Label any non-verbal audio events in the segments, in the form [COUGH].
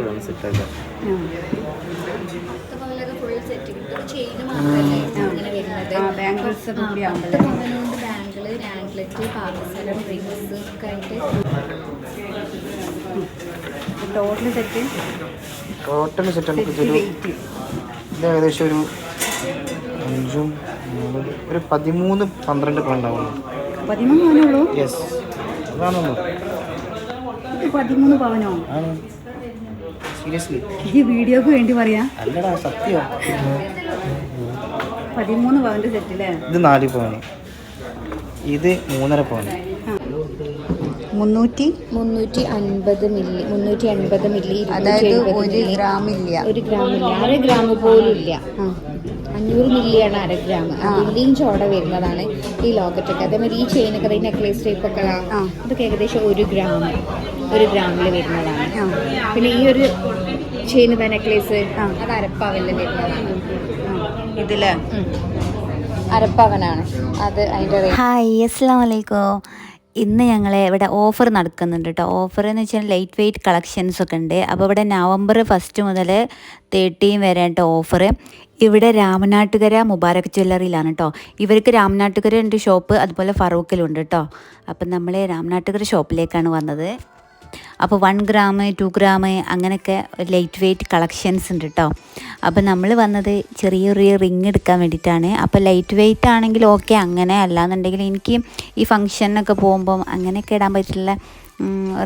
ഉള്ളൂ സെറ്റൊക്കെ പത്ത് പവനൊക്കെ full set കിട്ടും ചെയിന് വരുന്നത്. ആ, bangles ഒക്കെ കൂടി ആ, ആവുമ്പഴേ. പത്ത് പവനുകൊണ്ട് ബാങ്കിൾ ആംഗ്ലറ്റ് പാദസരം റിങ്സ് ഒക്കെ ആയിട്ട്. ടോട്ടൽ സെറ്റ് ടോട്ടൽ സെറ്റ് ഇത് ഏകദേശം ഒരു അഞ്ചും ഒരു പതിമൂന്ന് പന്ത്രണ്ട് ഒക്കെ ഉണ്ടാവുള്ളൂ പതിമൂന്ന് പവനുള്ളൂ യെസ് അതാണല്ലോ പതിമൂന്ന് പവനോ? ആണ്. സീരിയസ്ലി ഈ വീഡിയോക്ക് വേണ്ടി പറയാ? അല്ലടാ സത്യം. പതിമൂന്ന് പവന്റെ സെറ്റ് അല്ലേ ഇത് നാല് പവന്. ഇത് മൂന്നര പവന്. മുന്നൂറ്റി മുന്നൂറ്റി അൻപത് മില്ലി മുന്നൂറ്റി അൻപത് മില്ലി അതായത് ഒരു ഗ്രാം ഇല്ല ഒരു ഗ്രാമില്ല. അര ഗ്രാം പോലും ഇല്ല. അഞ്ഞൂറ് മില്ലിയാണ് അര ഗ്രാം. മില്ലിയും ചോട വരുന്നതാണ് ഈ ലോക്കറ്റ് ഒക്കെ അതേമാതിരി ഈ ചെയിനൊക്കെ ഈ നെക്ലേസ് ടൈപ്പ് ഒക്കെ അതൊക്കെ ഏകദേശം ഒരു ഗ്രാം ഒരു ഗ്രാമിൽ വരുന്നതാണ്. പിന്നെ ഈ ഒരു ചെയിൻ നെക്ലേസ് ആ. അത് അരപ്പവനിൽ വരുന്നതാണ്. ഇതിൽ? അരപ്പാവനാണ്. അത് അതിന്റെ ഹായ് അസ്സാം വലൈക്കും ഇന്ന് ഞങ്ങൾ ഇവിടെ ഓഫർ നടക്കുന്നുണ്ട് കേട്ടോ ഓഫർ എന്ന് വെച്ചാൽ ലൈറ്റ് വെയ്റ്റ് കളക്ഷൻസ് ഒക്കെ ഉണ്ട്. അപ്പോൾ ഇവിടെ നവംബർ ഫസ്റ്റ് മുതൽ തേർട്ടീൻ വരെ കേട്ടോ ഓഫർ ഇവിടെ രാമനാട്ടുകര മുബാരക് ജ്വല്ലറിയിലാണ് കേട്ടോ ഇവർക്ക് രാമനാട്ടുകര ഉണ്ട് ഷോപ്പ് അതുപോലെ ഫറൂഖിലുണ്ട് കേട്ടോ അപ്പം നമ്മൾ രാമനാട്ടുകര ഷോപ്പിലേക്കാണ് വന്നത്. അപ്പോൾ വൺ ഗ്രാം ടു ഗ്രാം അങ്ങനെയൊക്കെ ലൈറ്റ് വെയ്റ്റ് കളക്ഷൻസ് ഉണ്ട് കേട്ടോ അപ്പോൾ നമ്മൾ വന്നത് ചെറിയ ചെറിയ റിങ് എടുക്കാൻ വേണ്ടിയിട്ടാണ്. അപ്പോൾ ലൈറ്റ് വെയ്റ്റ് ആണെങ്കിൽ ഓക്കെ അങ്ങനെ അല്ലാന്നുണ്ടെങ്കിൽ എനിക്ക് ഈ ഫംഗ്ഷനൊക്കെ പോകുമ്പം അങ്ങനെയൊക്കെ ഇടാൻ പറ്റില്ല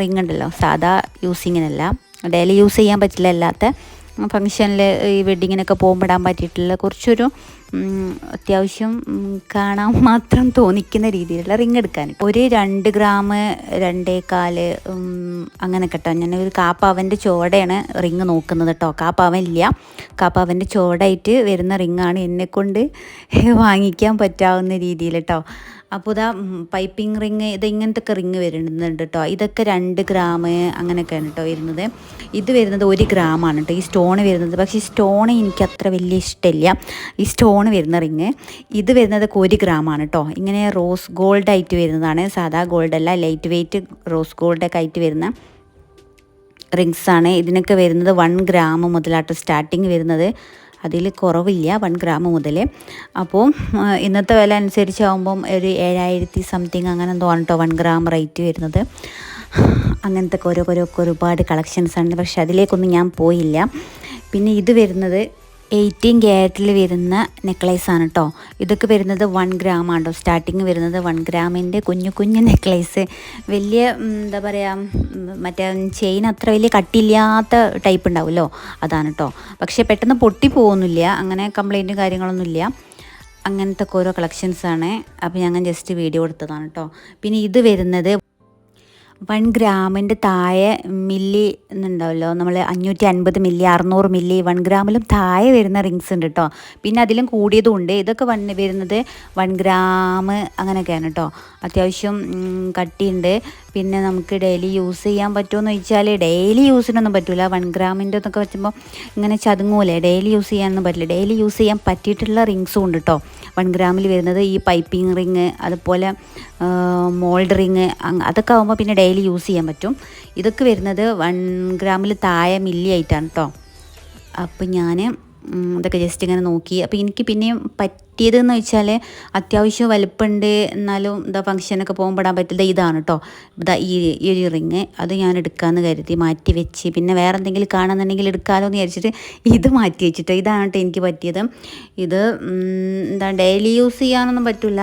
റിങ് ഉണ്ടല്ലോ. സാധാ യൂസിങ്ങിനല്ല ഡെയിലി യൂസ് ചെയ്യാൻ പറ്റില്ല അല്ലാത്ത ഫങ്ഷനിൽ ഈ വെഡ്ഡിങ്ങിനൊക്കെ പോകുമ്പോൾ ഇടാൻ പറ്റിയിട്ടുള്ള കുറച്ചൊരു അത്യാവശ്യം കാണാൻ [LAUGHS] മാത്രം തോന്നിക്കുന്ന രീതിയിലുള്ള റിങ് എടുക്കാൻ. ഒരു രണ്ട് ഗ്രാം രണ്ടേകാൽ അങ്ങനെ കേട്ടോ. ഞാൻ ഒരു കാപ്പാവന്റെ ചോടയാണ് റിങ് നോക്കുന്നത് കേട്ടോ. കാപ്പാവൻ ഇല്ല കാപ്പാവന്റെ ചോടായിട്ട് വരുന്ന റിങ്ങാണ് എന്നെക്കൊണ്ട് [LAUGHS] വാങ്ങിക്കാൻ പറ്റാവുന്ന രീതിയിൽ കേട്ടോ. അപ്പോൾ ഇതാ പൈപ്പിംഗ് റിങ് ഇത് ഇങ്ങനത്തെ റിങ് വരുന്നുണ്ട് കേട്ടോ ഇതൊക്കെ രണ്ട് ഗ്രാം അങ്ങനെയൊക്കെയാണ് കേട്ടോ വരുന്നത്. ഇത് വരുന്നത് ഒരു ഗ്രാമാണ് കേട്ടോ ഈ സ്റ്റോൺ വരുന്നത്. പക്ഷേ ഈ സ്റ്റോൺ എനിക്ക് അത്ര വലിയ ഇഷ്ടമില്ല. ഈ സ്റ്റോൺ വരുന്ന റിങ് ഇത് വരുന്നതൊക്കെ ഒരു ഗ്രാമാണ് കേട്ടോ ഇങ്ങനെ റോസ് ഗോൾഡ് ആയിട്ട് വരുന്നതാണ്. സാധാ ഗോൾഡ് അല്ല ലൈറ്റ് വെയ്റ്റ് റോസ് ഗോൾഡൊക്കെ ആയിട്ട് വരുന്ന റിങ്സാണ് ഇതിനൊക്കെ വരുന്നത് വൺ ഗ്രാം മുതലാട്ട് സ്റ്റാർട്ടിങ് വരുന്നത്. അതിൽ കുറവില്ല വൺ ഗ്രാം മുതൽ അപ്പോൾ ഇന്നത്തെ വില അനുസരിച്ചാകുമ്പം ഒരു ഏഴായിരത്തി സംതിങ് അങ്ങനെ കേട്ടോ വൺ ഗ്രാം റേറ്റ് വരുന്നത്. അങ്ങനത്തെ ഓരോ ഓരോ ഒരുപാട് കളക്ഷൻസ് ആണ്. പക്ഷെ അതിലേക്കൊന്നും ഞാൻ പോയില്ല. പിന്നെ ഇത് വരുന്നത് എയ്റ്റീൻ ക്യാരറ്റിൽ വരുന്ന നെക്ലേസ് ആണ് കേട്ടോ ഇതൊക്കെ വരുന്നത് വൺ ഗ്രാം ആണ് സ്റ്റാർട്ടിങ് വരുന്നത് വൺ ഗ്രാമിന്റെ കുഞ്ഞു കുഞ്ഞു നെക്ലൈസ് വലിയ എന്താ പറയുക മറ്റേ ചെയിൻ അത്ര വലിയ കട്ടില്ലാത്ത ടൈപ്പ് ഉണ്ടാവുമല്ലോ? അതാണ് കേട്ടോ പക്ഷേ പെട്ടെന്ന് പൊട്ടി പോകുന്നില്ല. അങ്ങനെ കംപ്ലൈന്റും കാര്യങ്ങളൊന്നുമില്ല അങ്ങനത്തെ ഓരോ കളക്ഷൻസാണ് അപ്പോൾ ഞങ്ങൾ ജസ്റ്റ് വീഡിയോ എടുത്തതാണ് കേട്ടോ പിന്നെ ഇത് വരുന്നത് വൺ ഗ്രാമിന്റെ താഴെ മില്ലി എന്നുണ്ടാവല്ലോ. നമ്മൾ അഞ്ഞൂറ്റി അൻപത് മില്ലി അറുന്നൂറ് മില്ലി വൺ ഗ്രാമിലും താഴെ വരുന്ന റിങ്സ് ഉണ്ട് കേട്ടോ പിന്നെ അതിലും കൂടിയതും ഉണ്ട്. ഇതൊക്കെ വൺ വരുന്നത് വൺ ഗ്രാം അങ്ങനെയൊക്കെയാണ് കേട്ടോ അത്യാവശ്യം കട്ടിയുണ്ട്. പിന്നെ നമുക്ക് ഡെയിലി യൂസ് ചെയ്യാൻ പറ്റുമെന്ന് ചോദിച്ചാൽ ഡെയിലി യൂസിനൊന്നും പറ്റില്ല വൺ ഗ്രാമിന്റെ എന്നൊക്കെ വെച്ചുമ്പോൾ ഇങ്ങനെ ചതുങ്ങൂലേ? ഡെയിലി യൂസ് ചെയ്യാനൊന്നും പറ്റില്ല. ഡെയിലി യൂസ് ചെയ്യാൻ പറ്റിയിട്ടുള്ള റിങ്സും ഉണ്ട് കേട്ടോ വൺ ഗ്രാമിൽ വരുന്നത് ഈ പൈപ്പിംഗ് റിങ് അതുപോലെ മോൾഡ് റിങ് അതൊക്കെ ആകുമ്പോൾ പിന്നെ ഡെയിലി യൂസ് ചെയ്യാൻ പറ്റും. ഇതൊക്കെ വരുന്നത് വൺ ഗ്രാമിൽ താഴെ മില്ലി ആയിട്ടാണ് കേട്ടോ അപ്പോൾ ഞാൻ ഇതൊക്കെ ജസ്റ്റ് ഇങ്ങനെ നോക്കി. അപ്പോൾ എനിക്ക് പിന്നെയും പറ്റിയതെന്ന് വെച്ചാൽ അത്യാവശ്യം വലുപ്പമുണ്ട് എന്നാലും എന്താ ഫംഗ്ഷനൊക്കെ പോകുമ്പോൾ ഇടാൻ പറ്റില്ല ഇതാണ് കേട്ടോ ഇതാ ഈ ഈ ഒരു റിങ് അത് ഞാൻ എടുക്കാമെന്ന് കരുതി മാറ്റി വെച്ച്. പിന്നെ വേറെ എന്തെങ്കിലും കാണുന്നുണ്ടെങ്കിൽ എടുക്കാമല്ലോ എന്ന് വിചാരിച്ചിട്ട് ഇത് മാറ്റി വെച്ചിട്ടോ ഇതാണ് കേട്ടോ എനിക്ക് പറ്റിയത്. ഇത് എന്താ ഡെയിലി യൂസ് ചെയ്യാനൊന്നും പറ്റില്ല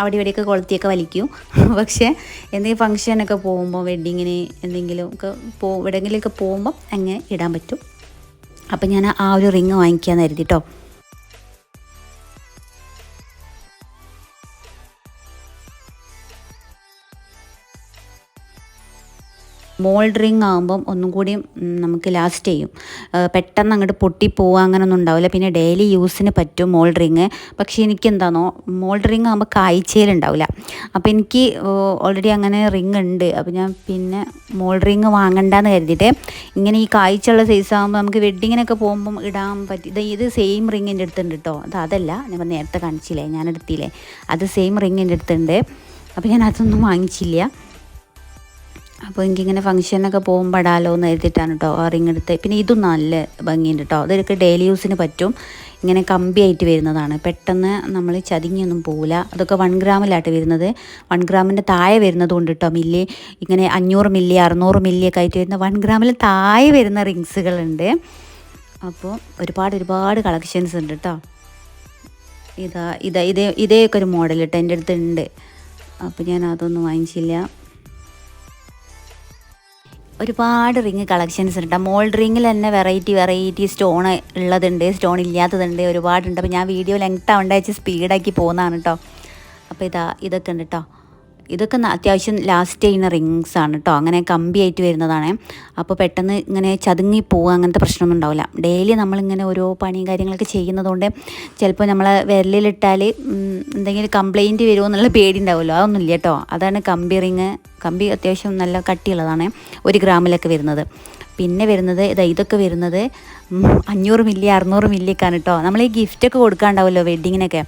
അവിടെ ഇവിടെയൊക്കെ കൊളുത്തിയൊക്കെ വലിക്കും. [LAUGHS] പക്ഷേ എന്തെങ്കിലും ഫംഗ്ഷനൊക്കെ പോകുമ്പോൾ വെഡ്ഡിങ്ങിന് എന്തെങ്കിലും ഒക്കെ പോ എവിടെയെങ്കിലുമൊക്കെ പോകുമ്പോൾ അങ്ങനെ ഇടാൻ പറ്റും. അപ്പം ഞാൻ ആ ഒരു റിങ് വാങ്ങിക്കാമെന്ന് കരുതി കേട്ടോ മോൾഡ് റിങ് ആകുമ്പം ഒന്നും കൂടി നമുക്ക് ലാസ്റ്റ് ചെയ്യും. പെട്ടെന്ന് അങ്ങോട്ട് പൊട്ടിപ്പോവുക അങ്ങനെയൊന്നും ഉണ്ടാവില്ല. പിന്നെ ഡെയിലി യൂസിന് പറ്റും മോൾഡ് റിങ് പക്ഷേ എനിക്ക് എന്താണോ മോൾഡ് റിങ് ആകുമ്പോൾ കാഴ്ചയിലുണ്ടാവില്ല അപ്പോൾ എനിക്ക് ഓൾറെഡി അങ്ങനെ റിങ് ഉണ്ട്. അപ്പോൾ ഞാൻ പിന്നെ മോൾഡ് റിങ് വാങ്ങണ്ടെന്ന് കരുതിയിട്ട് ഇങ്ങനെ ഈ കാഴ്ചയുള്ള സൈസ് ആകുമ്പോൾ നമുക്ക് വെഡ്ഡിങ്ങിനൊക്കെ പോകുമ്പം ഇടാൻ പറ്റി ഇത് ഇത് സെയിം റിങ് എന്റെ അടുത്തുണ്ട് കേട്ടോ അത് അതല്ല ഞാൻ നേരത്തെ കാണിച്ചില്ലേ ഞാൻ എടുത്തില്ലേ അത് സെയിം റിങ് എന്റെ അടുത്തുണ്ട്. അപ്പോൾ ഞാൻ അതൊന്നും വാങ്ങിച്ചില്ല. അപ്പോൾ എനിക്കിങ്ങനെ ഫംഗ്ഷനൊക്കെ പോകുമ്പോൾ ഇടാലോ എന്ന് എഴുതിയിട്ടാണ് കേട്ടോ ആ എടുത്ത്. പിന്നെ ഇതും നല്ല ഭംഗിയുണ്ട് കേട്ടോ അതൊക്കെ ഡെയിലി യൂസിന് പറ്റും. ഇങ്ങനെ കമ്പിയായിട്ട് വരുന്നതാണ്. പെട്ടെന്ന് നമ്മൾ ചതിങ്ങിയൊന്നും പോകില്ല അതൊക്കെ വൺ ഗ്രാമിലായിട്ട് വരുന്നത്. വൺ ഗ്രാമിന്റെ താഴെ വരുന്നത് കൊണ്ട് കേട്ടോ മില്ലി ഇങ്ങനെ അഞ്ഞൂറ് മില്ലി അറുന്നൂറ് മില്ലി ഒക്കെ ആയിട്ട് വരുന്ന വൺ ഗ്രാമിൽ താഴെ വരുന്ന റിങ്സുകളുണ്ട് അപ്പോൾ ഒരുപാട് ഒരുപാട് കളക്ഷൻസ് ഉണ്ട് കേട്ടോ ഇതാ ഇതാ ഇതേ ഇതേയൊക്കെ ഒരു മോഡൽ കേട്ടോ എന്റെ അടുത്തുണ്ട് അപ്പോൾ ഞാൻ അതൊന്നും വാങ്ങിച്ചില്ല. ഒരുപാട് റിങ് കളക്ഷൻസ് ഉണ്ട്. മോൾഡ് റിങ്ങിൽ തന്നെ വെറൈറ്റി വെറൈറ്റി സ്റ്റോൺ ഉള്ളതുണ്ട് സ്റ്റോൺ ഇല്ലാത്തതുണ്ട് ഒരുപാടുണ്ട്. അപ്പോൾ ഞാൻ വീഡിയോ ലെങ്ത് ആവേണ്ട വെച്ച് സ്പീഡാക്കി പോകുന്നതാണ് കേട്ടോ അപ്പോൾ ഇതാ ഇതൊക്കെ ഉണ്ട് കേട്ടോ ഇതൊക്കെ അത്യാവശ്യം ലാസ്റ്റ് ചെയ്യുന്ന റിങ്സ് ആണ് കേട്ടോ അങ്ങനെ കമ്പി ആയിട്ട് വരുന്നതാണ്. അപ്പോൾ പെട്ടെന്ന് ഇങ്ങനെ ചതുങ്ങി പോവുക അങ്ങനത്തെ പ്രശ്നമൊന്നും ഉണ്ടാവില്ല. ഡെയിലി നമ്മളിങ്ങനെ ഓരോ പണിയും കാര്യങ്ങളൊക്കെ ചെയ്യുന്നതുകൊണ്ട് ചിലപ്പോൾ നമ്മൾ വിരലിലിട്ടാൽ എന്തെങ്കിലും കംപ്ലൈന്റ് വരുമോ എന്നുള്ള പേടി ഉണ്ടാവുമല്ലോ. അതൊന്നുമില്ല കേട്ടോ അതാണ് കമ്പി റിങ് കമ്പി അത്യാവശ്യം നല്ല കട്ടിയുള്ളതാണ്. ഒരു ഗ്രാമിലൊക്കെ വരുന്നത്. പിന്നെ വരുന്നത് ഇതാ ഇതൊക്കെ വരുന്നത് അഞ്ഞൂറ് മില്ലി അറുന്നൂറ് മില്ലിയൊക്കെയാണ് കേട്ടോ നമ്മൾ ഈ ഗിഫ്റ്റ് ഒക്കെ കൊടുക്കാണ്ടാവുമല്ലോ വെഡ്ഡിങ്ങിനൊക്കെ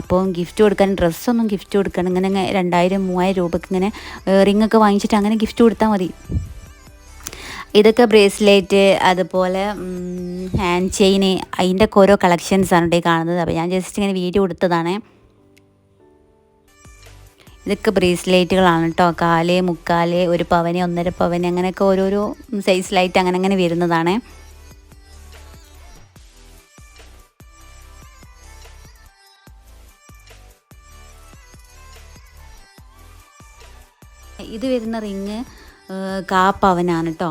അപ്പോൾ ഗിഫ്റ്റ് കൊടുക്കാൻ ഡ്രസ്സൊന്നും ഗിഫ്റ്റ് കൊടുക്കണം ഇങ്ങനെ രണ്ടായിരം മൂവായിരം രൂപയ്ക്ക് ഇങ്ങനെ റിങ്ങൊക്കെ വാങ്ങിച്ചിട്ട് അങ്ങനെ ഗിഫ്റ്റ് കൊടുത്താൽ മതി. ഇതൊക്കെ ബ്രേസ്ലെറ്റ് അതുപോലെ ഹാൻഡ് ചെയിന് അതിന്റെ ഒക്കെ ഓരോ കളക്ഷൻസാണ് കേട്ടോ ഈ കാണുന്നത്. അപ്പോൾ ഞാൻ ജസ്റ്റ് ഇങ്ങനെ വീഡിയോ കൊടുത്തതാണ് ഇതൊക്കെ ബ്രേസ്ലെറ്റുകളാണ് കേട്ടോ കാൽ മുക്കാൽ ഒരു പവന് ഒന്നര പവന് അങ്ങനെയൊക്കെ ഓരോരോ സൈസിലായിട്ട് അങ്ങനെ അങ്ങനെ വരുന്നതാണ്. ഇത് വരുന്ന റിങ് കാപ്പവനാണ് കേട്ടോ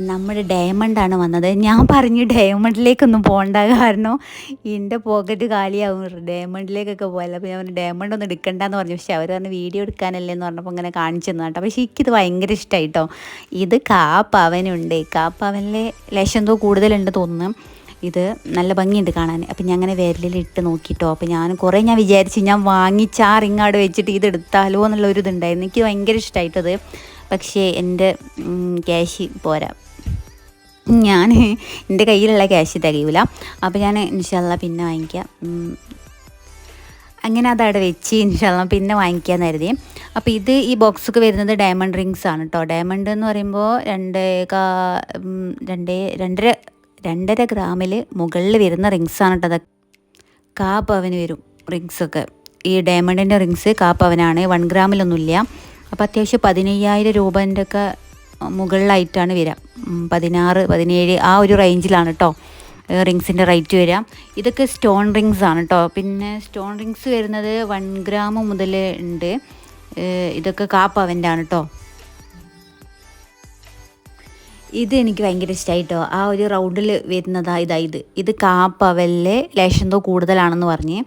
നമ്മുടെ ഡയമണ്ടാണ് വന്നത്. ഞാൻ പറഞ്ഞു ഡയമണ്ടിലേക്കൊന്നും പോകണ്ട കാരണം എന്റെ പോക്കറ്റ് കാലിയാവും. ഡയമണ്ടിലേക്കൊക്കെ പോയല്ലോ അപ്പോൾ ഞാൻ ഡയമണ്ട് ഒന്നും എടുക്കണ്ടെന്ന് പറഞ്ഞു. പക്ഷെ അവർ പറഞ്ഞു വീഡിയോ എടുക്കാനല്ലേ എന്ന് പറഞ്ഞപ്പോൾ ഇങ്ങനെ കാണിച്ചു തന്നു കേട്ടോ. പക്ഷേ എനിക്കിത് ഭയങ്കര ഇഷ്ടമായി കേട്ടോ ഇത് കാപ്പവനുണ്ട്. കാപ്പവനിൽ ലക്ഷം തോ കൂടുതലുണ്ട് തോന്നുന്നു. ഇത് നല്ല ഭംഗിയുണ്ട് കാണാൻ. അപ്പം ഞാൻ അങ്ങനെ വിരലിലിട്ട് നോക്കിട്ടോ. അപ്പോൾ ഞാൻ കുറേ ഞാൻ വിചാരിച്ച് ഞാൻ വാങ്ങിച്ച ആ വെച്ചിട്ട് ഇത് എടുത്താലോ എന്നുള്ള ഒരു ഇതുണ്ടായിരുന്നു. എനിക്ക് ഭയങ്കര ഇഷ്ടമായിട്ടത് പക്ഷേ എന്റെ ക്യാഷ് പോരാ. ഞാൻ എന്റെ കയ്യിലുള്ള ക്യാഷ് തികയൂല. അപ്പോൾ ഞാൻ ഇൻഷാല്ല പിന്നെ വാങ്ങിക്കാം. അങ്ങനെ അതവിടെ വെച്ച് ഇൻഷാല്ല പിന്നെ വാങ്ങിക്കാമെന്ന് കരുതി. അപ്പോൾ ഇത് ഈ ബോക്സൊക്കെ വരുന്നത് ഡയമണ്ട് റിങ്സ് ആണ് കേട്ടോ ഡയമണ്ട് എന്ന് പറയുമ്പോൾ രണ്ട് കാ രണ്ട് രണ്ടര രണ്ടര ഗ്രാമിൽ മുകളിൽ വരുന്ന റിങ്സ് ആണ് കേട്ടോ അതൊക്കെ കാ പവന് വരും റിങ്സൊക്കെ ഈ ഡയമണ്ടിന്റെ റിങ്സ് കാ പവനാണ്. വൺ ഗ്രാമിലൊന്നുമില്ല അപ്പോൾ അത്യാവശ്യം പതിനയ്യായിരം രൂപന്റെ ഒക്കെ മുകളിലായിട്ടാണ് വരിക. പതിനാറ് പതിനേഴ് ആ ഒരു റേഞ്ചിലാണ് കേട്ടോ റിങ്സിന്റെ റേറ്റ് വരിക. ഇതൊക്കെ സ്റ്റോൺ റിങ്സ് ആണ് കേട്ടോ പിന്നെ സ്റ്റോൺ റിങ്സ് വരുന്നത് വൺ ഗ്രാം മുതൽ ഉണ്ട് ഇതൊക്കെ കാപ്പവന്റെ പവന്റെ ആണ് കേട്ടോ ഇത് എനിക്ക് ഭയങ്കര ഇഷ്ടമായിട്ടോ ആ ഒരു റൗണ്ടിൽ വരുന്നതാ ഇതാ ഇത്. ഇത് കാപ്പവലിലെ ലേശന്തോ കൂടുതലാണെന്ന് പറഞ്ഞ്.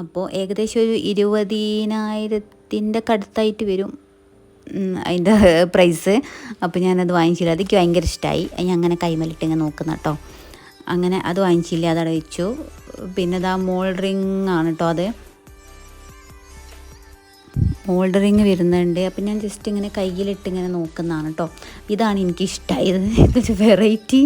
അപ്പോൾ ഏകദേശം ഒരു ഇരുപതിനായിരത്തിന്റെ അടുത്തായിട്ട് വരും. അതിന്റെ പ്രൈസ്. അപ്പോൾ ഞാനത് വാങ്ങിച്ചില്ല. അതെനിക്ക് ഭയങ്കര ഇഷ്ടമായി ഞാൻ അങ്ങനെ കൈമലിട്ട് ഇങ്ങനെ നോക്കുന്ന കേട്ടോ. അങ്ങനെ അത് വാങ്ങിച്ചില്ല. അതവിടെ വെച്ചു. പിന്നെ ഇതാ മോൾ ആണ് കേട്ടോ അത്. മോൾഡ് റിങ് വരുന്നുണ്ട്. അപ്പം ഞാൻ ജസ്റ്റ് ഇങ്ങനെ കയ്യിലിട്ട് ഇങ്ങനെ നോക്കുന്നതാണ് കേട്ടോ ഇതാണ് എനിക്ക് ഇഷ്ടമായത് ഇതൊരു വെറൈറ്റി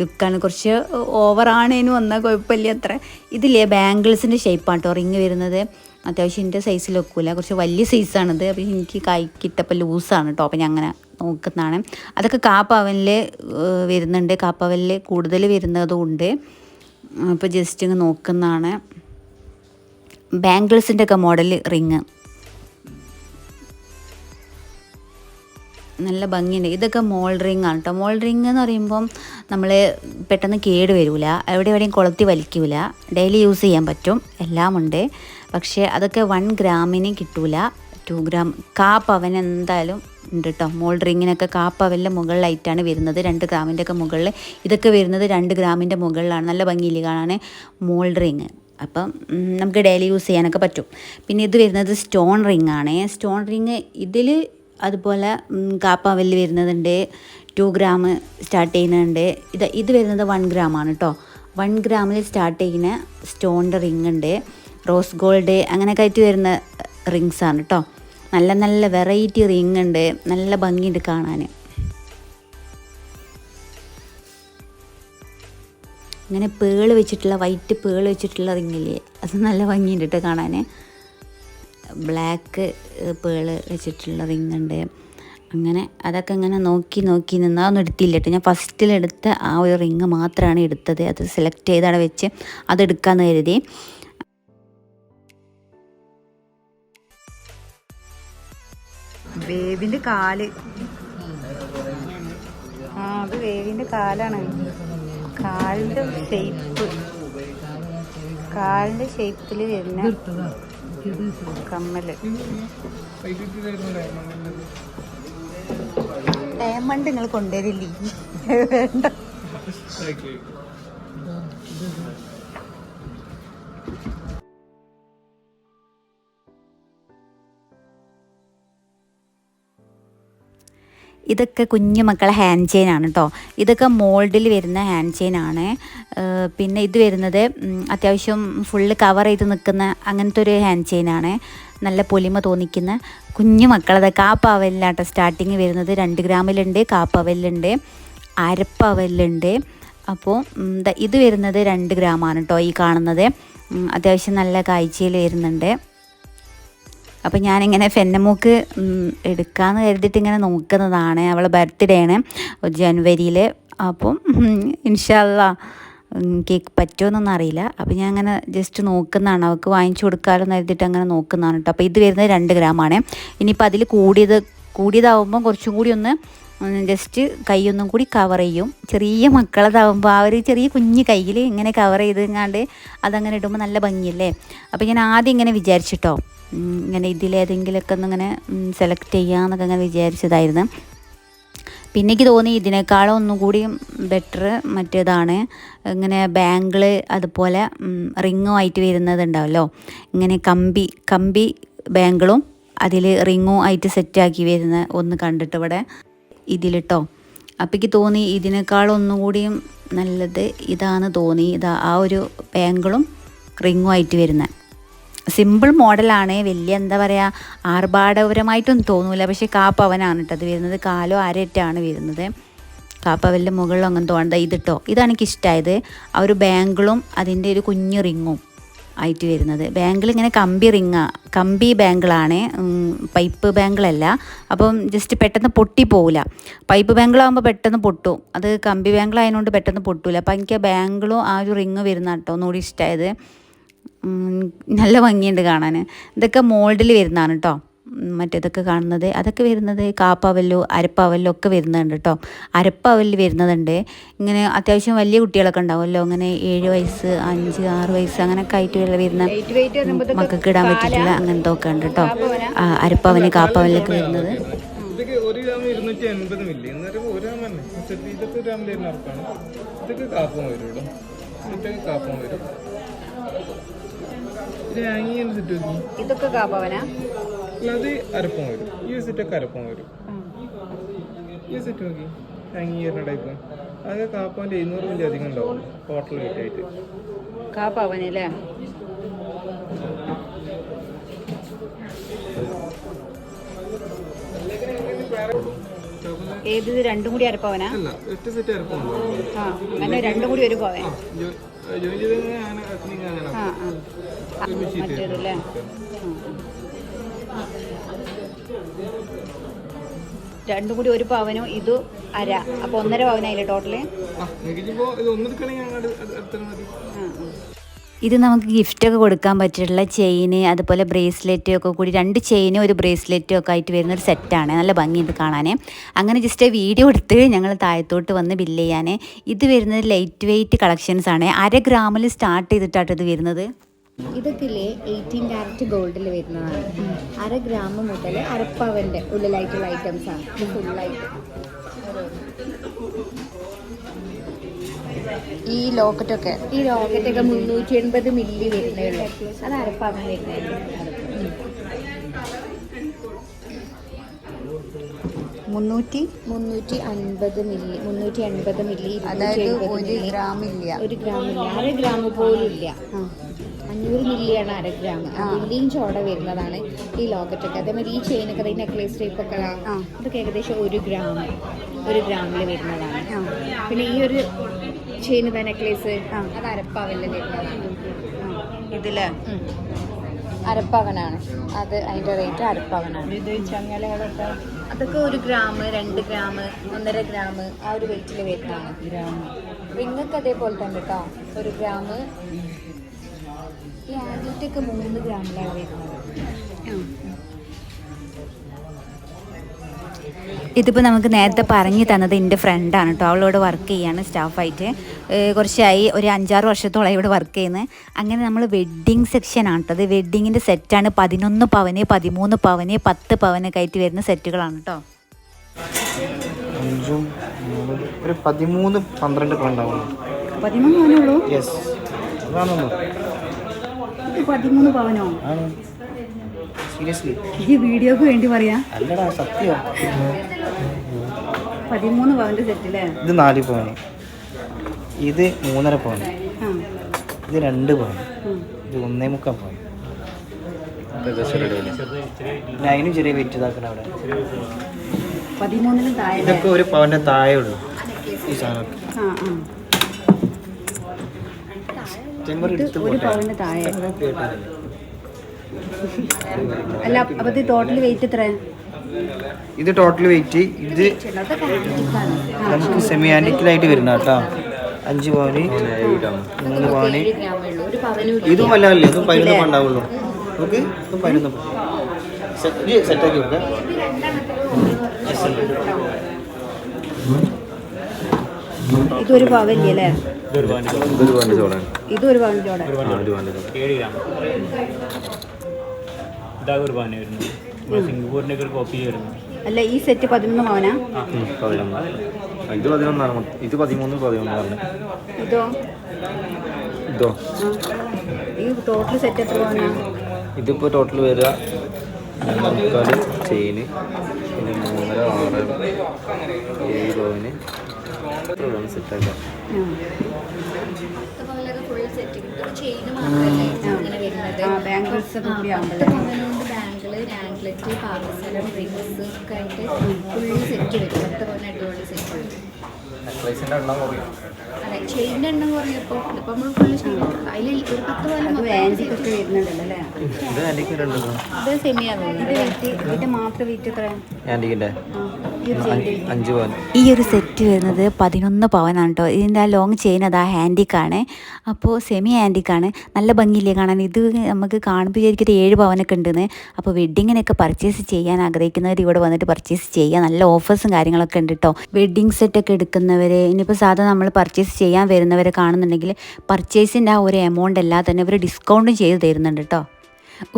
ലുക്കാണ് കുറച്ച് ഓവറാണേനും വന്നാൽ കുഴപ്പമില്ല അത്ര. ഇതില്ലേ ബാംഗിൾസിന്റെ ഷേപ്പാണ് കേട്ടോ റിങ് വരുന്നത്. അത്യാവശ്യം എന്റെ സൈസിൽ വെക്കൂല. കുറച്ച് വലിയ സൈസാണിത് അപ്പോൾ എനിക്ക് കൈക്കിട്ടപ്പോൾ ലൂസാണ് കേട്ടോ അപ്പം ഞാൻ അങ്ങനെ നോക്കുന്നതാണ്. അതൊക്കെ കാപ്പവനിൽ വരുന്നുണ്ട്. കാപ്പവനിൽ കൂടുതൽ വരുന്നതുകൊണ്ട് അപ്പോൾ ജസ്റ്റ് ഇങ്ങ് നോക്കുന്നതാണ്. ബാംഗിൾസിന്റെ ഒക്കെ മോഡൽ റിങ് നല്ല ഭംഗിയുണ്ട്. ഇതൊക്കെ മോൾ റിങ് ആണ് കേട്ടോ മോൾ റിങ് എന്ന് പറയുമ്പം നമ്മൾ പെട്ടെന്ന് കേട് വരില്ല എവിടെ എവിടെയും കൊളുത്തി വലിക്കില്ല ഡെയിലി യൂസ് ചെയ്യാൻ പറ്റും. എല്ലാമുണ്ട് പക്ഷേ അതൊക്കെ വൺ ഗ്രാമിന് കിട്ടൂല. ടു ഗ്രാം കാ പവൻ എന്തായാലും ഉണ്ട് കേട്ടോ മോൾഡറിങ്ങിനൊക്കെ റിങ്ങിനൊക്കെ കാ മുകളിലായിട്ടാണ് വരുന്നത്. രണ്ട് ഗ്രാമിന്റെ ഒക്കെ മുകളിൽ ഇതൊക്കെ വരുന്നത് രണ്ട് ഗ്രാമിന്റെ മുകളിലാണ്. നല്ല ഭംഗിയിൽ കാണാൻ? മോൾ അപ്പം നമുക്ക് ഡെയിലി യൂസ് ചെയ്യാനൊക്കെ പറ്റും. പിന്നെ ഇത് വരുന്നത് സ്റ്റോൺ റിങ് ആണ്. സ്റ്റോൺ റിങ് ഇതിൽ അതുപോലെ കാപ്പാവല്ല് വരുന്നതുണ്ട് ടു ഗ്രാം സ്റ്റാർട്ട് ചെയ്യുന്നുണ്ട് ഇത് ഇത് വരുന്നത് വൺ ഗ്രാം ആണ് കേട്ടോ വൺ ഗ്രാമിൽ സ്റ്റാർട്ട് ചെയ്യുന്ന സ്റ്റോണിന്റെ റിങ് ഉണ്ട്. റോസ് ഗോൾഡ് അങ്ങനെ ആയിട്ട് വരുന്ന റിങ്സ് ആണ് കേട്ടോ നല്ല നല്ല വെറൈറ്റി റിങ് ഉണ്ട്. നല്ല ഭംഗിയുണ്ട് കാണാൻ. ഇങ്ങനെ പേൾ വെച്ചിട്ടുള്ള വൈറ്റ് പേൾ വെച്ചിട്ടുള്ള റിങ്ങില്ലേ അത് നല്ല ഭംഗിയുണ്ട് കേട്ടോ കാണാൻ. ബ്ലാക്ക് പേൾ വെച്ചിട്ടുള്ള റിങ് ഉണ്ട് അങ്ങനെ അതൊക്കെ ഇങ്ങനെ നോക്കി നോക്കി നിന്ന് അതൊന്നും എടുത്തില്ല കേട്ടോ. ഞാൻ ഫസ്റ്റിലെടുത്ത ആ ഒരു റിങ് മാത്രമാണ് എടുത്തത്. അത് സെലക്ട് ചെയ്താണ് വെച്ച് അത് എടുക്കാമെന്ന് കരുതി. വേവിന്റെ കാൽ. ആ അത് വേവിന്റെ കാലാണ്. കാലിന്റെ ഷേപ്പ് കാലിന്റെ ഷേപ്പിൽ വരുന്ന കമ്മൽ. ഡയമണ്ട് നിങ്ങൾ കൊണ്ടുവരില്ലേ? വേണ്ട. ഇതൊക്കെ കുഞ്ഞു മക്കളെ ഹാൻഡ് ചെയിൻ ആണ് കേട്ടോ ഇതൊക്കെ മോൾഡിൽ വരുന്ന ഹാൻഡ് ചെയിൻ ആണ്. പിന്നെ ഇത് വരുന്നത് അത്യാവശ്യം ഫുള്ള് കവർ ചെയ്ത് നിൽക്കുന്ന അങ്ങനത്തെ ഒരു ഹാൻഡ് ചെയിൻ ആണ്. നല്ല പൊലിമ തോന്നിക്കുന്ന കുഞ്ഞു മക്കളത് കാപ്പവലിലാട്ടോ സ്റ്റാർട്ടിങ് വരുന്നത്. രണ്ട് ഗ്രാമിലുണ്ട് കാപ്പവലിലുണ്ട് അരപ്പവലിലുണ്ട്. അപ്പോൾ ഇത് വരുന്നത് രണ്ട് ഗ്രാമാണ് കേട്ടോ ഈ കാണുന്നത്. അത്യാവശ്യം നല്ല കാഴ്ചയിൽ വരുന്നുണ്ട്. അപ്പോൾ ഞാനിങ്ങനെ ഫെന്നമൂക്ക് എടുക്കാമെന്ന് കരുതിയിട്ട് ഇങ്ങനെ നോക്കുന്നതാണ് അവളെ ബർത്ത്ഡേ ആണ്. ജനുവരിയിൽ അപ്പം ഇൻഷല്ല കേക്ക് പറ്റുമെന്നൊന്നും അറിയില്ല. അപ്പോൾ ഞാൻ അങ്ങനെ ജസ്റ്റ് നോക്കുന്നതാണ്. അവൾക്ക് വാങ്ങിച്ചു കൊടുക്കാമല്ലോ എന്ന് കരുതിയിട്ട് അങ്ങനെ നോക്കുന്നതാണ് കേട്ടോ അപ്പോൾ ഇത് വരുന്നത് രണ്ട് ഗ്രാമാണ് ഇനിയിപ്പോൾ അതിൽ കൂടിയത് കൂടിയതാവുമ്പം കുറച്ചും കൂടി ഒന്ന് ജസ്റ്റ് കൈയൊന്നും കൂടി കവർ ചെയ്യും. ചെറിയ മക്കളതാവുമ്പോൾ ആ ഒരു ചെറിയ കുഞ്ഞ് കയ്യിൽ ഇങ്ങനെ കവർ ചെയ്തെങ്ങാണ്ട് അതങ്ങനെ ഇടുമ്പോൾ നല്ല ഭംഗിയല്ലേ? അപ്പോൾ ഞാൻ ആദ്യം ഇങ്ങനെ വിചാരിച്ചിട്ടോ ഇങ്ങനെ ഇതിലേതെങ്കിലുമൊക്കെ ഒന്നിങ്ങനെ സെലക്ട് ചെയ്യാമെന്നൊക്കെ അങ്ങനെ വിചാരിച്ചതായിരുന്നു. പിന്നെ എനിക്ക് തോന്നി ഇതിനേക്കാളും ഒന്നും കൂടി ബെറ്റർ മറ്റേതാണ്. ഇങ്ങനെ ബാങ്കിൾ അതുപോലെ റിങ്ങുമായിട്ട് വരുന്നതുണ്ടാവല്ലോ. ഇങ്ങനെ കമ്പി കമ്പി ബാങ്കിളും അതിൽ റിങ്ങും ആയിട്ട് സെറ്റാക്കി വരുന്ന ഒന്ന് കണ്ടിട്ട് ഇവിടെ ഇതിലിട്ടോ. അപ്പം എനിക്ക് തോന്നി ഇതിനേക്കാളും ഒന്നും നല്ലത് ഇതാണ് തോന്നി. ഇതാ ആ ഒരു ബാങ്കിളും റിങ്ങുമായിട്ട് വരുന്നത് സിമ്പിൾ മോഡലാണ്. വലിയ എന്താ പറയുക ആർഭാടപരമായിട്ടൊന്നും തോന്നൂല. പക്ഷേ കാപ്പവനാണ് കേട്ടോ അത് വരുന്നത് കാലോ അരറ്റാണ് വരുന്നത്. കാപ്പവലിന്റെ മുകളിൽ അങ്ങനെ തോന്നണ്ട. ഇതിട്ടോ. ഇതാണ് എനിക്ക് ഇഷ്ടമായത് ആ ഒരു ബാങ്കിളും അതിന്റെ ഒരു കുഞ്ഞു റിങ്ങും ആയിട്ട് വരുന്നത്. ബാങ്കിൾ ഇങ്ങനെ കമ്പി റിങ്ങാ കമ്പി ബാങ്കിളാണ്. പൈപ്പ് ബാങ്കിളല്ല. അപ്പം ജസ്റ്റ് പെട്ടെന്ന് പൊട്ടി പോവില്ല പൈപ്പ് ബാങ്കിളാകുമ്പോൾ പെട്ടെന്ന് പൊട്ടും. അത് കമ്പി ബാങ്കിളായതുകൊണ്ട് പെട്ടെന്ന് പൊട്ടൂല. അപ്പം എനിക്ക് ആ ബാങ്കിളും ആ ഒരു റിങ് വരുന്ന കേട്ടോ ഒന്നുകൂടി ഇഷ്ടമായത് നല്ല ഭംഗിയുണ്ട് കാണാൻ ഇതൊക്കെ മോൾഡിൽ വരുന്നതാണ് കേട്ടോ മറ്റേതൊക്കെ കാണുന്നത്? അതൊക്കെ വരുന്നത് കാപ്പവല്ലോ അരപ്പാവല്ലോ ഒക്കെ വരുന്നുണ്ട് കേട്ടോ അരപ്പവൽ വരുന്നതുണ്ട്. ഇങ്ങനെ അത്യാവശ്യം വലിയ കുട്ടികളൊക്കെ ഉണ്ടാവുമല്ലോ. അങ്ങനെ ഏഴ് വയസ്സ് അഞ്ച് ആറ് വയസ്സ് അങ്ങനെയൊക്കെ ആയിട്ട് വരുന്ന മക്കൾക്ക് ഇടാൻ പറ്റിയിട്ടില്ല അങ്ങനത്തെ ഒക്കെ ഉണ്ട് കേട്ടോ അരപ്പവന് കാപ്പവലൊക്കെ വരുന്നത്. ഇതൊക്കെ ഒരു ഇതൊക്കെ വരും. ഇതൊക്കെ കാപ്പവനാ അല്ലാതെ അരപ്പം വരും. ഈ സെറ്റൊക്കെ അരപ്പം വരും. ഈ സെറ്റ് നോക്കി. ഹാങ്ങിങ് ചെയ്യുന്ന ടൈപ്പ് അതൊക്കെ കാപ്പാന്റെ ഇരുന്നൂറ് മില്ലി അധികം ഉണ്ടാവും. ടോട്ടൽ വെയിറ്റ് ആയിട്ട്. കാപ്പവനല്ലേ ഏത് രണ്ടും കൂടി അരപ്പവനാ? ആ അങ്ങനെ രണ്ടും കൂടി ഒരു പവൻ. ആ ആ മറ്റേതല്ലേ രണ്ടും കൂടി ഒരു പവനും ഇത് അര. അപ്പൊ ഒന്നര പവനായില്ലേ ടോട്ടൽ? ആ. ഇത് നമുക്ക് ഗിഫ്റ്റൊക്കെ കൊടുക്കാൻ പറ്റിയിട്ടുള്ള ചെയിന് അതുപോലെ ബ്രേസ്ലെറ്റ് ഒക്കെ കൂടി രണ്ട് ചെയിനും ഒരു ബ്രേസ്ലെറ്റും ഒക്കെ ആയിട്ട് വരുന്ന ഒരു സെറ്റാണ് നല്ല ഭംഗിയുണ്ട് കാണാൻ അങ്ങനെ ജസ്റ്റ് വീഡിയോ എടുത്ത് ഞങ്ങൾ താഴത്തോട്ട് വന്ന് ബില്ല് ചെയ്യാൻ ഇത് വരുന്നത് ലൈറ്റ് വെയിറ്റ് കളക്ഷൻസ് ആണ്. അര ഗ്രാമിൽ സ്റ്റാർട്ട് ചെയ്തിട്ടാണ് ഇത് വരുന്നത്. ഇതൊക്കെ എയ്റ്റീൻ ക്യാരറ്റ് ഗോൾഡിൽ വരുന്നതാണ്. അര ഗ്രാം മുതൽ അരപ്പവന്റെ ഉള്ളിലായിട്ടുള്ള ഐറ്റംസ് ആണ്. ഇത് ഫുള്ളായിട്ട് ഈ ലോക്കറ്റൊക്കെ? ഈ ലോക്കറ്റൊക്കെ മുന്നൂറ്റി എൺപത് മില്ലി വരുന്നേ ഉള്ളൂ. അത് അരപ്പവൻ വരുന്നുണ്ട് മുന്നൂറ്റി? മുന്നൂറ്റി അൻപത് മില്ലി മുന്നൂറ്റി എൺപത് മില്ലി അതായത് ഒരു മില്ലി. ഗ്രാമില്ല. ഒരു ഗ്രാമില്ല. അര ഗ്രാം പോലും ഇല്ല അഞ്ഞൂറ് മില്ലിയാണ് അര ഗ്രാം മില്ലിയും ചോട വരുന്നതാണ് ഈ ലോക്കറ്റൊക്കെ. അതേമാതിരി ഈ ചെയിനൊക്കെ ഈ നെക്ലേസ് ടൈപ്പ് ഒക്കെ ആ. അതൊക്കെ ഏകദേശം ഒരു ഗ്രാം ഒരു ഗ്രാമിൽ വരുന്നതാണ്. പിന്നെ ഈ ഒരു ചെയിൻ നെക്ലേസ് അത് അരപ്പാവല്ലേ ഇതിൽ. അരപ്പവനാണ്. അത് അതിന്റെ റേറ്റ് അരപ്പവനാണ്. ഇത് ചങ്ങലകളൊക്കെ അതൊക്കെ. ഒരു ഗ്രാം രണ്ട് ഗ്രാം ഒന്നര ഗ്രാം ആ ഒരു വെയിറ്റിൽ വരുന്നതാണ്. റിങ്ങൊക്കെ അതേപോലെ തന്നെ കേട്ടോ ഒരു ഗ്രാം. ഈ ആദ്യത്തെയൊക്കെ മൂന്ന് ഗ്രാമിലാണ് വരുന്നത്. ഇതിപ്പോൾ നമുക്ക് നേരത്തെ പറഞ്ഞു തന്നത് എന്റെ ഫ്രണ്ടാണ് കേട്ടോ അവളോട് വർക്ക് ചെയ്യാണ് സ്റ്റാഫായിട്ട് കുറച്ചായി. ഒരു അഞ്ചാറ് വർഷത്തോളം ഇവിടെ വർക്ക് ചെയ്യുന്നത് അങ്ങനെ നമ്മൾ വെഡ്ഡിങ് സെക്ഷനാണ് കേട്ടോ അത് വെഡ്ഡിങ്ങിന്റെ സെറ്റാണ് പതിനൊന്ന് പവന് പതിമൂന്ന് പവന് പത്ത് പവനൊക്കെ ആയിട്ട് വരുന്ന സെറ്റുകളാണ് കേട്ടോ ഒരു പതിമൂന്ന് പന്ത്രണ്ട് പവനുള്ളൂ പവനോ സീരിയസ്ലി ഈ വീഡിയോക്ക് വേണ്ടി പറയാ. അല്ലടാ സത്യം. പതിമൂന്ന് പവന്റെ സെറ്റില്ലേ ഇത് നാല് പവന് ഇത് മൂന്നര പവന് ആ. ഇത് രണ്ട് പവന് ഇത് ഒന്നേ മുക്കാൽ പവന് ലൈനും അതിനും ചെറിയ വെയിറ്റ് ഇതാക്കണം അവിടെ. താഴെ ഇതൊക്കെ ഒരു പവന്റെ താഴെ ഉള്ളൂ. ഈ സാധനം. ആ. ആ ചെമ്പർ ഒരു. പവന്റെ താഴെ? അല്ല അപ്പോൾ ഇത് ടോട്ടൽ വെയിറ്റ് എത്ര ഇത് ടോട്ടൽ വെയിറ്റ് ഇത് നമുക്ക് സെമി ആന്റിക്കലായിട്ട് വരുന്ന കേട്ടോ. അഞ്ച് പവന് മൂന്ന് പവന് ഇതും വല്ലതല്ലേ ഇതും പതിനൊന്ന് പണ്ടാവുള്ളൂ ഉണ്ടാവുള്ളൂ. നമുക്ക് ഇതും പതിനൊന്ന് പവൻ സെറ്റാക്കി വെക്കാം ഇതൊരു പവല്ലേ അല്ലേ? ഇതൊരു പവന്റെ ചോടാണ് ഇതൊരു പവൻ ചോടെ ഇതാ പവന് വരുന്നത് നമ്മുടെ സിംഗപ്പൂരിന്റെ ഒക്കെ കോപ്പി വരുന്നത് അല്ല ഈ സെറ്റ് പതിനൊന്ന് പവനാ പതിനൊന്ന്. ഇത് പതിനൊന്നാണ് ഇത് പതിമൂന്ന് പതിനൊന്ന് പറഞ്ഞു ഇതോ? ഇതോ? ഈ ടോട്ടൽ സെറ്റ് എത്ര പവനാ ഇതിപ്പോൾ ടോട്ടൽ വരിക മുക്കാൽ ചെയിന് പിന്നെ മൂന്നര ആറ് ഏഴ് പവന് സെറ്റാക്കാം ബാംഗിൾസ് ബാങ്കിൾ ആംഗ്ലറ്റ് പാദസരം റിങ്സ് ഒക്കെ ആയിട്ട് ഫുൾ സെറ്റ് വരും. പത്ത് പവൻ അടിപൊളി സെറ്റ് വരും. അതെ ചെയിന്റെ എണ്ണം കുറഞ്ഞപ്പോൾ ഇപ്പം നമ്മൾ ഫുള്ള് ചെയിൻ അതിൽ ഒരു പത്ത് പവൻ ഇത് രണ്ടെണ്ണം ഇത് വെയിറ്റ് ഇതിന്റെ മാത്രം വെയിറ്റ് എത്ര അഞ്ച് പവൻ. ഈ ഒരു സെറ്റ് വരുന്നത് പതിനൊന്ന് പവനാണ് കേട്ടോ ഇതിന്റെ ആ ലോങ് ചെയിൻ അത് ഹാൻഡിക്കാണ് അപ്പോൾ സെമി ഹാൻഡിക്കാണ് നല്ല ഭംഗിയില്ലേ കാണാൻ? ഇത് നമുക്ക് കാണുമ്പോൾ വിചാരിക്കും ഒരു ഏഴ് പവനൊക്കെ ഉണ്ടെന്ന്. അപ്പോൾ വെഡ്ഡിങ്ങിനൊക്കെ പർച്ചേസ് ചെയ്യാൻ ആഗ്രഹിക്കുന്നവർ ഇവിടെ വന്നിട്ട് പർച്ചേസ് ചെയ്യുക നല്ല ഓഫേഴ്സും കാര്യങ്ങളൊക്കെ ഉണ്ട് കേട്ടോ വെഡ്ഡിങ് സെറ്റൊക്കെ എടുക്കുന്നവർ ഇനിയിപ്പോൾ സാധാരണ നമ്മൾ പർച്ചേസ് ചെയ്യാൻ വരുന്നവരെ കാണുന്നുണ്ടെങ്കിൽ പർച്ചേസിന്റെ ആ ഒരു എമൗണ്ട് അല്ലാതെ തന്നെ ഇവർ ഡിസ്കൗണ്ടും ചെയ്ത് തരുന്നുണ്ട് കേട്ടോ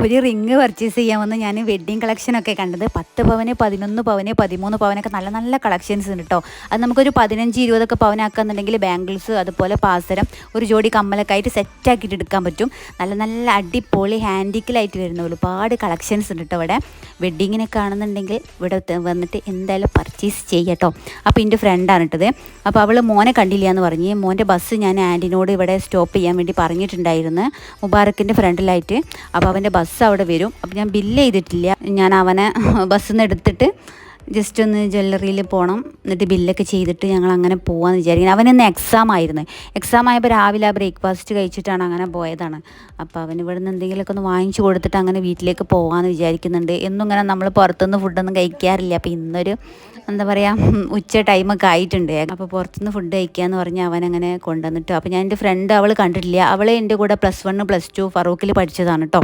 ഒരു റിങ് പർച്ചേസ് ചെയ്യാമെന്ന് ഞാൻ വെഡ്ഡിങ് കളക്ഷനൊക്കെ കണ്ടത്. പത്ത് പവന് പതിനൊന്ന് പവന് പതിമൂന്ന് പവനൊക്കെ നല്ല നല്ല കളക്ഷൻസ് ഉണ്ട് കേട്ടോ അത് നമുക്കൊരു പതിനഞ്ച് ഇരുപതൊക്കെ പവനാക്കാന്നുണ്ടെങ്കിൽ ബാംഗിൾസ് അതുപോലെ പാസരം ഒരു ജോഡി കമ്മലൊക്കെ ആയിട്ട് സെറ്റാക്കിയിട്ട് എടുക്കാൻ പറ്റും. നല്ല നല്ല അടിപൊളി ഹാൻഡിക്കലായിട്ട് വരുന്ന ഒരുപാട് കളക്ഷൻസ് ഉണ്ട് കേട്ടോ ഇവിടെ. വെഡ്ഡിങ്ങിനൊക്കെ ആണെന്നുണ്ടെങ്കിൽ ഇവിടെ വന്നിട്ട് എന്തായാലും പർച്ചേസ് ചെയ്യട്ടോ അപ്പോൾ എന്റെ ഫ്രണ്ടാണ് ഇട്ടത്. അപ്പോൾ അവൾ മോനെ കണ്ടില്ല എന്ന് പറഞ്ഞ്. മോന്റെ ബസ് ഞാൻ ആന്റിനോട് ഇവിടെ സ്റ്റോപ്പ് ചെയ്യാൻ വേണ്ടി പറഞ്ഞിട്ടുണ്ടായിരുന്നു. മുബാറക്കിന്റെ ഫ്രണ്ടിലായിട്ട് അപ്പോൾ അവന്റെ ബസ് അവിടെ വരും. അപ്പം ഞാൻ ബില്ല് ചെയ്തിട്ടില്ല. ഞാൻ അവനെ [LAUGHS] ബസ്സിൽ നിന്ന് എടുത്തിട്ട് ജസ്റ്റ് ഒന്ന് ജ്വല്ലറിയിൽ പോകണം എന്നിട്ട് ബില്ലൊക്കെ ചെയ്തിട്ട് ഞങ്ങൾ അങ്ങനെ പോകാമെന്ന് വിചാരിക്കുന്നത് അവനിന്ന് എക്സാം ആയിരുന്നു. എക്സാം ആയപ്പോൾ രാവിലെ ബ്രേക്ക്ഫാസ്റ്റ് കഴിച്ചിട്ടാണ് അങ്ങനെ പോയതാണ്. അപ്പോൾ അവൻ ഇവിടെ നിന്ന് എന്തെങ്കിലുമൊക്കെ ഒന്ന് വാങ്ങിച്ചു കൊടുത്തിട്ട് അങ്ങനെ വീട്ടിലേക്ക് പോകാമെന്ന് വിചാരിക്കുന്നുണ്ട്. എന്നും ഇങ്ങനെ നമ്മൾ പുറത്തുനിന്ന് ഫുഡൊന്നും കഴിക്കാറില്ല. അപ്പോൾ ഇന്നൊരു എന്താ പറയുക ഉച്ച ടൈമൊക്കെ ആയിട്ടുണ്ട്. അപ്പോൾ പുറത്തുനിന്ന് ഫുഡ് കഴിക്കാന്ന് പറഞ്ഞ് അവൻ അങ്ങനെ കൊണ്ടുവന്നിട്ടു. അപ്പോൾ ഞാൻ എന്റെ ഫ്രണ്ട് അവൾ കണ്ടിട്ടില്ല. അവളെ എന്റെ കൂടെ പ്ലസ് വണ് പ്ലസ് ടു ഫറൂഖിൽ പഠിച്ചതാണ് കേട്ടോ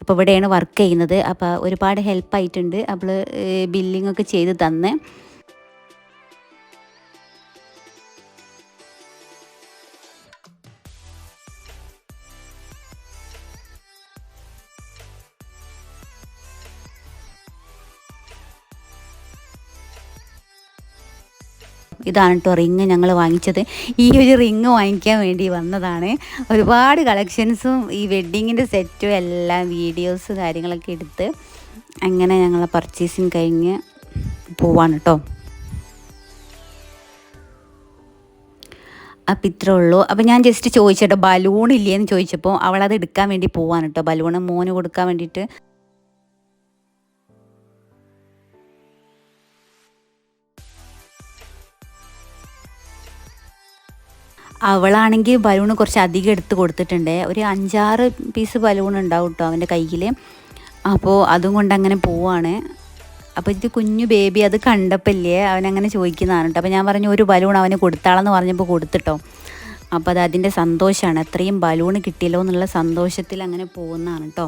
ഇപ്പോൾ ഇവിടെയാണ് വർക്ക് ചെയ്യുന്നത്. അപ്പോൾ ഒരുപാട് ഹെൽപ്പായിട്ടുണ്ട് അവൾ ബില്ലിങ്ങൊക്കെ ഒക്കെ ചെയ്ത് തന്ന്. ഇതാണ് കേട്ടോ റിങ് ഞങ്ങൾ വാങ്ങിച്ചത്. ഈ ഒരു റിങ് വാങ്ങിക്കാൻ വേണ്ടി വന്നതാണ്. ഒരുപാട് കളക്ഷൻസും ഈ വെഡ്ഡിങ്ങിന്റെ സെറ്റും എല്ലാം വീഡിയോസ് കാര്യങ്ങളൊക്കെ എടുത്ത് അങ്ങനെ ഞങ്ങളെ പർച്ചേസിങ് കഴിഞ്ഞ് പോവാണ് കേട്ടോ അപ്പം ഇത്രേ ഉള്ളൂ. അപ്പം ഞാൻ ജസ്റ്റ് ചോദിച്ചിട്ടോ ബലൂൺ ഇല്ലേന്ന് ചോദിച്ചപ്പോൾ അവളത് എടുക്കാൻ വേണ്ടി പോവാണ് കേട്ടോ ബലൂണ് മോന് കൊടുക്കാൻ വേണ്ടിയിട്ട്. അവളാണെങ്കിൽ ബലൂൺ കുറച്ച് അധികം എടുത്ത് കൊടുത്തിട്ടുണ്ട്. ഒരു അഞ്ചാറ് പീസ് ബലൂൺ ഉണ്ടാവും കേട്ടോ അവന്റെ കയ്യിൽ അപ്പോൾ അതും കൊണ്ട് അങ്ങനെ പോവാണ്. അപ്പോൾ ഇത് കുഞ്ഞു ബേബി അത് കണ്ടപ്പോൾ കണ്ടപ്പോഴല്ലേ അവനങ്ങനെ ചോദിക്കുന്നതാണ് കേട്ടോ അപ്പോൾ ഞാൻ പറഞ്ഞു ഒരു ബലൂൺ അവന് കൊടുത്താളെന്ന് പറഞ്ഞപ്പോൾ കൊടുത്തിട്ടോ. അപ്പോൾ അത് അതിന്റെ സന്തോഷമാണ് എത്രയും ബലൂൺ കിട്ടിയല്ലോ എന്നുള്ള സന്തോഷത്തിൽ അങ്ങനെ പോകുന്നതാണ് കേട്ടോ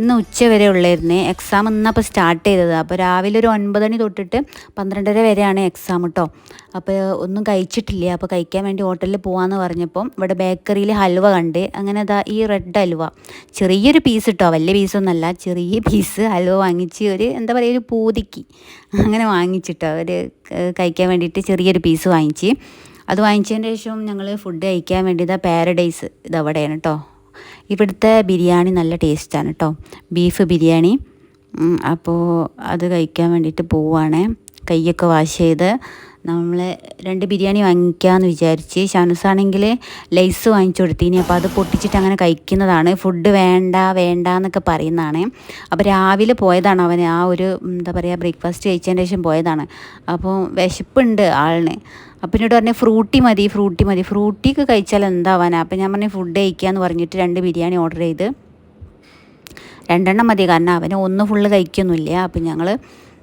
ഇന്ന് ഉച്ച വരെ ഉള്ളായിരുന്നേ. എക്സാം ഇന്നപ്പോൾ സ്റ്റാർട്ട് ചെയ്തത്. അപ്പോൾ രാവിലെ ഒരു ഒൻപത് മണി തൊട്ടിട്ട് പന്ത്രണ്ടര വരെയാണ് എക്സാം കേട്ടോ അപ്പോൾ ഒന്നും കഴിച്ചിട്ടില്ല. അപ്പോൾ കഴിക്കാൻ വേണ്ടി ഹോട്ടലിൽ പോകാമെന്ന് പറഞ്ഞപ്പം ഇവിടെ ബേക്കറിയിൽ ഹൽവ കണ്ട്. അങ്ങനെ അതാ ഈ റെഡ് ഹൽവ. ചെറിയൊരു പീസ് കേട്ടോ വലിയ പീസൊന്നുമല്ല ചെറിയ പീസ് ഹൽവ വാങ്ങിച്ച് ഒരു എന്താ പറയുക ഒരു പൂതിക്ക്. അങ്ങനെ വാങ്ങിച്ചിട്ടോ ഏഹ്, കഴിക്കാൻ വേണ്ടിയിട്ട് ചെറിയൊരു പീസ് വാങ്ങിച്ച്. അത് വാങ്ങിച്ചതിന് ശേഷം ഞങ്ങൾ ഫുഡ് കഴിക്കാൻ വേണ്ടി ഇതാ പാരഡൈസ് ഇത് അവിടെയാണ് കേട്ടോ ഇവിടുത്തെ ബിരിയാണി നല്ല ടേസ്റ്റാണ് കേട്ടോ ബീഫ് ബിരിയാണി. അപ്പോൾ അത് കഴിക്കാൻ വേണ്ടിയിട്ട് പോവുകയാണ് കൈയൊക്കെ വാഷ് ചെയ്ത് നമ്മൾ രണ്ട് ബിരിയാണി വാങ്ങിക്കാമെന്ന് വിചാരിച്ച്. ഷാനുസാണെങ്കിൽ ലൈസ് വാങ്ങിച്ചു കൊടുത്തീനി. അപ്പോൾ അത് പൊട്ടിച്ചിട്ട് അങ്ങനെ കഴിക്കുന്നതാണ്. ഫുഡ് വേണ്ട വേണ്ട എന്നൊക്കെ പറയുന്നതാണ്. അപ്പോൾ രാവിലെ പോയതാണ് അവന്. ആ ഒരു എന്താ പറയുക ബ്രേക്ക്ഫാസ്റ്റ് കഴിച്ചതിന് ശേഷം പോയതാണ്. അപ്പോൾ വിശപ്പുണ്ട് ആളിന്. അപ്പം എന്നോട് പറഞ്ഞു ഫ്രൂട്ടി മതി ഫ്രൂട്ടി മതി. ഫ്രൂട്ടിക്ക് കഴിച്ചാൽ എന്താവാനാ? അപ്പം ഞാൻ പറഞ്ഞു ഫുഡ് കഴിക്കാമെന്ന് പറഞ്ഞിട്ട് രണ്ട് ബിരിയാണി ഓർഡർ ചെയ്ത്. രണ്ടെണ്ണം മതി കാരണം അവന് ഒന്ന് ഫുള്ള് കഴിക്കൊന്നുമില്ല. അപ്പം ഞങ്ങൾ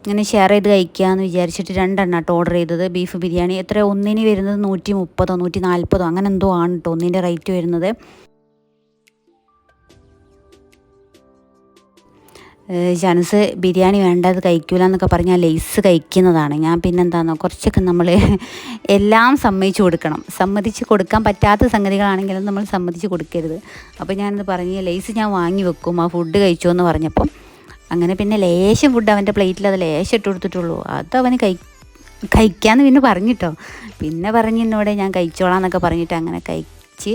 ഇങ്ങനെ ഷെയർ ചെയ്ത് കഴിക്കാമെന്ന് വിചാരിച്ചിട്ട് രണ്ടെണ്ണം കേട്ടോ ഓർഡർ ചെയ്തത്. ബീഫ് ബിരിയാണി എത്ര ഒന്നിന് വരുന്നത് നൂറ്റി മുപ്പതോ നൂറ്റി നാൽപ്പതോ അങ്ങനെ എന്തോ ആണ് കേട്ടോ ഒന്നിന്റെ റേറ്റ് വരുന്നത്. ഷാനുസ് ബിരിയാണി വേണ്ടത് കഴിക്കൂല എന്നൊക്കെ പറഞ്ഞാൽ ലേസ് കഴിക്കുന്നതാണ്. ഞാൻ പിന്നെന്താണെന്നോ കുറച്ചൊക്കെ നമ്മൾ [LAUGHS] എല്ലാം സമ്മതിച്ചു കൊടുക്കണം. സമ്മതിച്ച് കൊടുക്കാൻ പറ്റാത്ത സംഗതികളാണെങ്കിലും നമ്മൾ സമ്മതിച്ച് കൊടുക്കരുത്. അപ്പോൾ ഞാനത് പറഞ്ഞ് ലേസ് ഞാൻ വാങ്ങി വെക്കും ആ ഫുഡ് കഴിച്ചോ എന്ന് പറഞ്ഞപ്പം. അങ്ങനെ പിന്നെ ലേശം ഫുഡ് അവന്റെ പ്ലേറ്റിൽ അത് ലേശം ഇട്ട് കൊടുത്തിട്ടുള്ളൂ. അത് അവന് കഴി കഴിക്കാമെന്ന് പിന്നെ പറഞ്ഞിട്ടോ. പിന്നെ പറഞ്ഞ് എന്നോട് ഞാൻ കഴിച്ചോളാം എന്നൊക്കെ പറഞ്ഞിട്ട് അങ്ങനെ കഴിച്ച്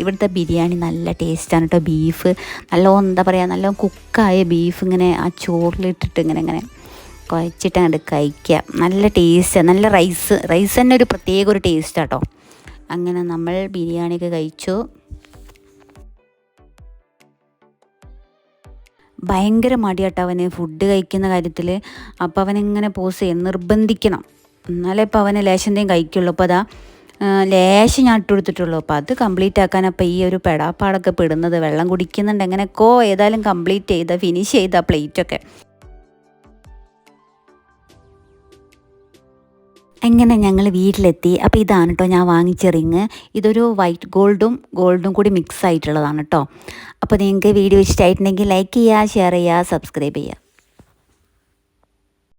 ഇവിടുത്തെ ബിരിയാണി നല്ല ടേസ്റ്റാണ് കേട്ടോ ബീഫ് നല്ല എന്താ പറയുക നല്ല കുക്കായ ബീഫ് ഇങ്ങനെ ആ ചോറിലിട്ടിട്ട് ഇങ്ങനെ ഇങ്ങനെ കുഴച്ചിട്ട് അങ്ങോട്ട് കഴിക്കുക നല്ല ടേസ്റ്റ് നല്ല റൈസ് റൈസ് തന്നെ ഒരു പ്രത്യേക ഒരു ടേസ്റ്റ് കേട്ടോ അങ്ങനെ നമ്മൾ ബിരിയാണിയൊക്കെ കഴിച്ചു. ഭയങ്കര മടിയാട്ടോ അവന് ഫുഡ് കഴിക്കുന്ന കാര്യത്തിൽ അപ്പോൾ അവനിങ്ങനെ പോസ് ചെയ്യാം. നിർബന്ധിക്കണം. എന്നാലേ ഇപ്പോൾ അവന് എന്തെങ്കിലും കഴിക്കുള്ളൂ. അപ്പോൾ അതാ ലേശം ഞാൻ ഇട്ട് കൊടുത്തിട്ടുള്ളൂ. അപ്പോൾ അത് കംപ്ലീറ്റ് ആക്കാൻ അപ്പോൾ ഈ ഒരു പെടാപ്പാടൊക്കെ പെടുന്നത് വെള്ളം കുടിക്കുന്നുണ്ട്. എങ്ങനെയൊക്കെയോ ഏതായാലും കംപ്ലീറ്റ് ചെയ്ത ഫിനിഷ് ചെയ്ത പ്ലേറ്റൊക്കെ അങ്ങനെ ഞങ്ങൾ വീട്ടിലെത്തി? അപ്പോൾ ഇതാണ് കേട്ടോ ഞാൻ വാങ്ങിച്ച റിങ് ഇതൊരു വൈറ്റ് ഗോൾഡും ഗോൾഡും കൂടി മിക്സ് ആയിട്ടുള്ളതാണ് കേട്ടോ അപ്പോൾ നിങ്ങൾക്ക് വീഡിയോ ഇഷ്ടമായിട്ടുണ്ടെങ്കിൽ ലൈക്ക് ചെയ്യുക ഷെയർ ചെയ്യുക സബ്സ്ക്രൈബ് ചെയ്യുക.